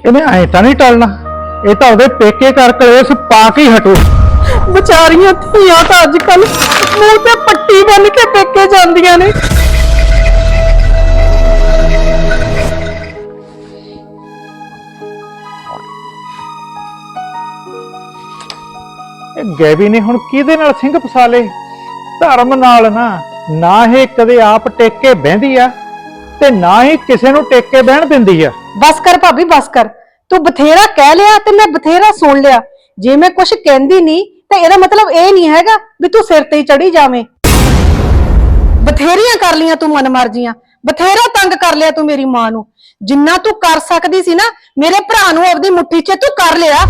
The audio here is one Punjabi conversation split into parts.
ਇਹਨੇ ਐ ਤਾਂ ਨਹੀਂ ਟਲਣਾ। ਇਹ ਤਾਂ ਉਹਦੇ ਪੇਕੇ ਕਰ ਕਲੇਸ਼ ਪਾ ਕੇ ਹੀ ਹਟੂ। ਵਿਚਾਰੀਆਂ ਧੀਆਂ ਤਾਂ ਅੱਜ ਕੱਲ ਮੂੰਹ ਤੇ ਪੱਟੀ ਬੰਨ ਕੇ ਪੇਕੇ ਜਾਂਦੀਆਂ ਨੇ। ਇਹ ਗੈਬੀ ਨੇ ਹੁਣ ਕਿਹਦੇ ਨਾਲ ਸਿੰਘ ਫਸਾ ਲਏ? ਧਰਮ ਨਾਲ ਨਾ ਨਾ ਇਹ ਕਦੇ ਆਪ ਟੇਕ ਬਹਿੰਦੀ ਆ ਤੇ ਨਾ ਹੀ ਕਿਸੇ ਨੂੰ ਟੇਕ ਬਹਿਣ ਦਿੰਦੀ ਆ। ਬਸ ਕਰ ਭਾਬੀ ਬਸ ਕਰ ਤੂੰ ਬਥੇਰਾ ਕਹਿ ਲਿਆ ਤੇ ਮੈਂ ਬਥੇਰਾ ਸੁਣ ਲਿਆ। ਜੇ ਮੈਂ ਕੁਝ ਕਹਿੰਦੀ ਨਹੀਂ, ਤੇ ਇਹਦਾ ਮਤਲਬ ਇਹ ਨਹੀਂ ਹੈਗਾ ਵੀ ਤੂੰ ਸਿਰ ਤੇ ਹੀ ਚੜੀ ਜਾਵੇਂ। ਬਥੇਰੀਆਂ ਕਰ ਲੀਆਂ ਤੂੰ ਮਨਮਰਜ਼ੀਆਂ। ਬਥੇਰਾ ਤੰਗ ਕਰ ਲਿਆ ਤੂੰ ਮੇਰੀ ਮਾਂ ਨੂੰ। ਜਿੰਨਾ ਤੂੰ ਕਰ ਸਕਦੀ ਸੀ ਨਾ, ਮੇਰੇ ਭਰਾ ਨੂੰ ਆਪਦੀ ਮੁੱਠੀ 'ਚ ਤੂੰ ਕਰ ਲਿਆ।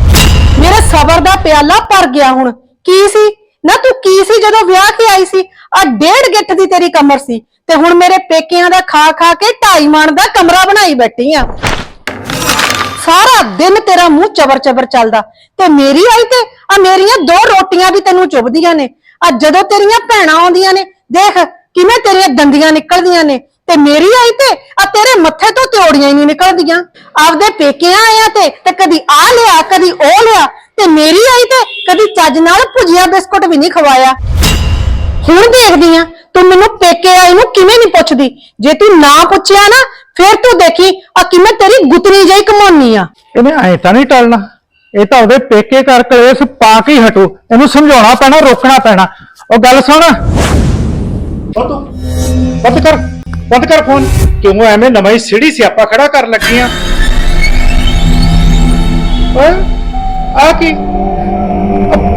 ਮੇਰੇ ਸਬਰ ਦਾ ਪਿਆਲਾ ਭਰ ਗਿਆ ਹੁਣ। ਕੀ ਸੀ? ਨਾ ਤੂੰ ਕੀ ਸੀ ਜਦੋਂ ਵਿਆਹ ਕੇ ਆਈ ਸੀ? ਆ ਡੇਢ ਗਿੱਠ ਦੀ ਤੇਰੀ ਕਮਰ ਸੀ। ਤੇ ਹੁਣ ਮੇਰੇ ਪੇਕਿਆਂ ਦਾ ਖਾ ਖਾ ਕੇ ਢਾਈ ਮਣ ਦਾ ਕਮਰਾ ਬਣਾਈ ਬੈਠੀ ਆ। ਸਾਰਾ ਦਿਨ ਤੇਰਾ ਮੂੰਹ ਚਬਰ ਚਬਰ ਚੱਲਦਾ। ਤੇ ਮੇਰੀ ਆਈ ਤੇ ਆ ਮੇਰੀਆਂ ਦੋ ਰੋਟੀਆਂ ਵੀ ਤੈਨੂੰ ਚੁੱਭਦੀਆਂ ਨੇ। ਆ ਜਦੋਂ ਤੇਰੀਆਂ ਭੈਣਾਂ ਆਉਂਦੀਆਂ ਨੇ, ਦੇਖ ਕਿਵੇਂ ਤੇਰੀਆਂ ਦੰਦੀਆਂ ਨਿਕਲਦੀਆਂ ਨੇ। ਤੇ ਮੇਰੀ ਆਈ ਤੇ ਆ ਤੇਰੇ ਮੱਥੇ ਤੋਂ ਤਿਉੜੀਆਂ ਹੀ ਨਹੀਂ ਨਿਕਲਦੀਆਂ। ਆਪਦੇ ਪੇਕਿਆਂ ਆਇਆ ਤੇ ਤੇ ਕਦੀ ਆ ਲਿਆ, ਕਦੀ ਉਹ ਲਿਆ। ਤੇ ਮੇਰੀ ਆਈ ਤੇ, ਕਦੀ ਚੱਜ ਨਾਲ ਭੁਜੀਆ ਬਿਸਕੁਟ ਵੀ ਨਹੀਂ ਖਵਾਇਆ। ਹੁਣ ਦੇਖਦੀ ਆ, ਤੂੰ ਮੈਨੂੰ ਪੇਕੇ ਆਈ ਨੂੰ ਕਿਵੇਂ ਨਹੀਂ ਪੁੱਛਦੀ? ਜੇ ਤੂੰ ਨਾ ਪੁੱਛਿਆ ਨਾ, ਫਿਰ ਤੂੰ ਦੇਖੀ ਆ ਕਿਵੇਂ ਗੁੱਤਨੀ ਜਿਹੀ ਕਮਾਉਣੀ ਆ। ਇਹਨੇ ਐ ਤਾਂ ਨਹੀਂ ਟਲਣਾ। ਇਹ ਤਾਂ ਉਹਦੇ ਪੇਕੇ ਕਰ ਕਲੇਸ਼ ਪਾ ਕੇ ਹੀ ਹਟੂ। ਇਹਨੂੰ ਸਮਝਾਉਣਾ ਪੈਣਾ ਰੋਕਣਾ ਪੈਣਾ। ਉਹ ਗੱਲ ਸੁਣ। ਉਹ ਤੂੰ ਬੰਦ ਕਰ ਬੰਦ ਕਰ ਫੋਨ। ਕਿਉਂ ਐਵੇਂ ਨਵਾਂ ਹੀ ਸਿੜੀ ਸਿਆਪਾ ਖੜਾ ਕਰਨ ਲੱਗੀਆਂ? ਓਏ ਆ ਕੀ?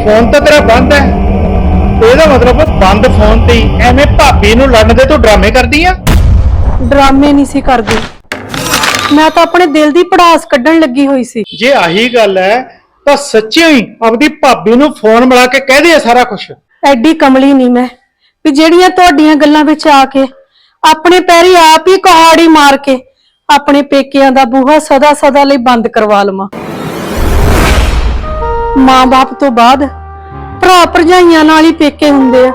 ਫੋਨ ਤਾਂ ਤੇਰਾ ਬੰਦ ਹੈ। ਇਹਦਾ ਮਤਲਬ ਬੰਦ ਫੋਨ ਤੇ ਹੀ ਐਵੇਂ ਭਾਬੀ ਨੂੰ ਲੜਨ ਦੇ ਤੂੰ ਡਰਾਮੇ ਕਰਦੀ ਆ? ਡਰਾਮੇ ਨਹੀਂ ਸੀ ਕਰਦੀ। ਮੈਂ ਤਾਂ ਆਪਣੇ ਦਿਲ ਦੀ ਪੜਾਸ ਕੱਢਣ ਲੱਗੀ ਹੋਈ ਸੀ। ਜੇ ਆਹੀ ਗੱਲ ਹੈ ਤਾਂ ਸੱਚਿਓ ਹੀ ਆਪਦੀ ਭਾਬੀ ਨੂੰ ਫੋਨ ਮਿਲਾ ਕੇ ਕਹਿ ਦੇ ਸਾਰਾ ਕੁਝ ਐਡੀ ਕਮਲੀ ਨਹੀਂ ਮੈਂ ਵੀ ਜਿਹੜੀਆਂ ਤੁਹਾਡੀਆਂ ਗੱਲਾਂ ਵਿੱਚ ਆ ਕੇ ਆਪਣੇ ਪੈਰੀ ਆਪ ਹੀ ਕੁਹਾੜੀ ਮਾਰ ਕੇ ਆਪਣੇ ਪੇਕਿਆਂ ਦਾ ਬੂਹਾ ਸਦਾ ਸਦਾ ਲਈ ਬੰਦ ਕਰਵਾ ਲਵਾਂ। ਮਾਂ-ਬਾਪ ਤੋਂ ਬਾਅਦ ਭਰਾ ਭਰਜਾਈਆਂ ਨਾਲ ਹੀ ਪੇਕੇ ਹੁੰਦੇ ਆ।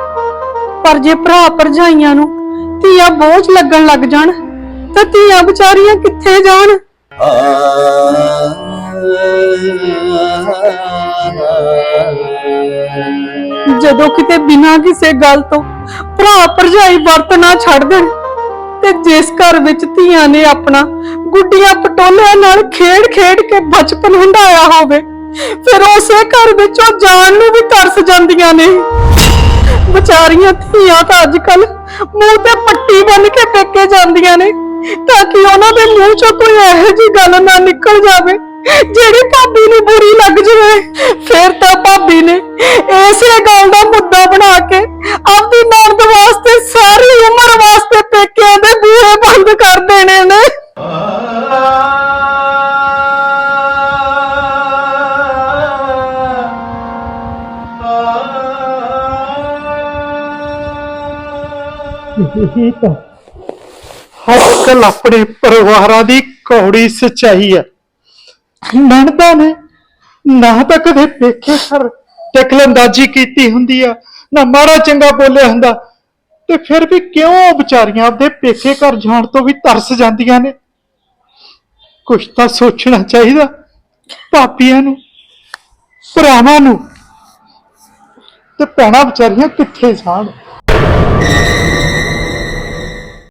ਪਰ ਜੇ ਭਰਾ ਭਰਜਾਈਆਂ ਨੂੰ ਧੀਆ ਬੋਝ ਲੱਗਣ ਲੱਗ ਜਾਣ ਤਾਂ ਧੀਆਂ ਵਿਚਾਰੀਆਂ ਕਿੱਥੇ ਜਾਣ? ਜਦੋਂ ਕਿਤੇ ਬਿਨਾਂ ਕਿਸੇ ਗੱਲ ਤੋਂ ਭਰਾ ਭਰਜਾਈ ਵਰਤ ਛੱਡ ਦੇਣ, ਤੇ ਜਿਸ ਘਰ ਵਿੱਚ ਧੀਆਂ ਨੇ ਆਪਣਾ ਗੁੱਡੀਆਂ ਪਟੋਲਿਆਂ ਨਾਲ ਖੇਡ-ਖੇਡ ਕੇ ਬਚਪਨ ਹੰਡਾਇਆ ਹੋਵੇ, ਫਿਰ ਉਸੇ ਘਰ ਵਿੱਚੋਂ ਜਾਣ ਨੂੰ ਵੀ ਤਰਸ ਜਾਂਦੀਆਂ ਨੇ। ਵਿਚਾਰੀਆਂ ਧੀਆਂ ਤਾਂ ਅੱਜ ਕੱਲ ਮੂੰਹ ਤੇ ਪੱਟੀ ਬੰਨ ਕੇ ਪੇਕੇ ਜਾਂਦੀਆਂ ਨੇ। ਤਾਂ ਕਿ ਉਹਨਾਂ ਦੇ ਮੂੰਹ ਚੋਂ ਕੋਈ ਇਹੋ ਜਿਹੀ ਗੱਲ ਨਾ ਨਿਕਲ ਜਾਵੇ ਜਿਹੜੀ ਭਾਬੀ ਨੂੰ ਬੁਰੀ ਲੱਗ ਜਾਵੇ। ਫਿਰ ਤਾਂ ਭਾਬੀ ਨੇ ਇਸੇ ਗੱਲ ਦਾ ਮੁੱਦਾ ਬਣਾ ਕੇ ਆਪਦੀ ਨੌਂਦ ਵਾਸਤੇ ਸਾਰੀ ਉਮਰ ਵਾਸਤੇ ਪੇਕਿਆਂ ਦੇ ਬੂਹੇ ਬੰਦ ਕਰ ਦੇਣੇ ਨੇ। ਇਹ ਤਾਂ ਹਰ ਆਪਣੇ ਪਰਿਵਾਰਾਂ ਦੀ ਕੌੜੀ ਸਚਾਈ ਹੈ ਨਣਦਾ ਨੇ ਨਾ ਤਾਂ ਕਦੇ ਪੇਕੇ ਸਰ ਟਕਲੰਦਾਜੀ ਕੀਤੀ ਹੁੰਦੀ ਆ, ਨਾ ਮਾੜਾ ਚੰਗਾ ਬੋਲਿਆ ਹੁੰਦਾ। ਤੇ ਫਿਰ ਵੀ ਕਿਉਂ ਉਹ ਵਿਚਾਰੀਆਂ ਆਪਦੇ ਪੇਖੇ ਘਰ ਜਾਣ ਤੋਂ ਵੀ ਤਰਸ ਜਾਂਦੀਆਂ ਨੇ? ਕੁਛ ਤਾਂ ਸੋਚਣਾ ਚਾਹੀਦਾ, ਭਾਪੀਆਂ ਨੂੰ, ਭਰਾਵਾਂ ਨੂੰ। ਤੇ ਭੈਣਾਂ ਵਿਚਾਰੀਆਂ ਕਿੱਥੇ ਜਾਣ?